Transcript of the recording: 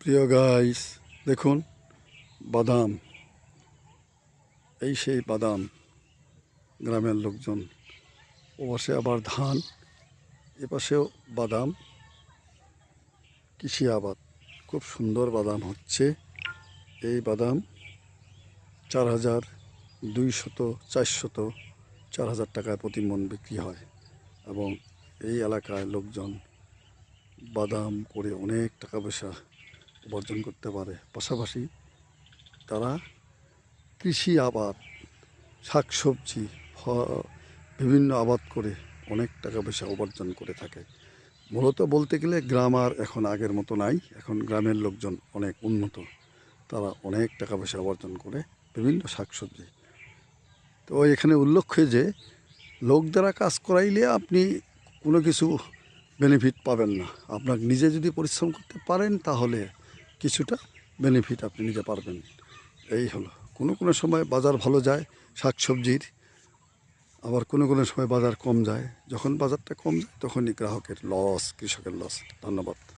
প্রিয় গাইস দেখুন, বাদাম। এই সেই বাদাম গ্রামের লোকজন। ওপাশে আবার ধান, এপাশেও বাদাম। কৃষি আবাদ, খুব সুন্দর বাদাম হচ্ছে। এই বাদাম চার হাজার দুইশত, চারশত, চার হাজার টাকায় প্রতি মন বিক্রি হয় এবং এই এলাকায় লোকজন বাদাম করে অনেক টাকা পয়সা উপার্জন করতে পারে। পাশাপাশি তারা কৃষি আবাদ, শাকসবজি বিভিন্ন আবাদ করে অনেক টাকা পয়সা উপার্জন করে থাকে। মূলত বলতে গেলে গ্রাম আর এখন আগের মতো নাই, এখন গ্রামের লোকজন অনেক উন্নত। তারা অনেক টাকা পয়সা উপার্জন করে বিভিন্ন শাকসবজি। তো এখানে উল্লেখ্য যে, লোক দ্বারা কাজ করাইলে আপনি কোনো কিছু বেনিফিট পাবেন না। আপনার নিজে যদি পরিশ্রম করতে পারেন তাহলে কিছুটা বেনিফিট আপনি নিতে পারবেন। এই হলো। কোনো কোনো সময় বাজার ভালো যায় শাক সবজির আবার কোনো কোনো সময় বাজার কম যায়। যখন বাজারটা কম যায়, তখনই গ্রাহকের লস কৃষকের লস ধন্যবাদ।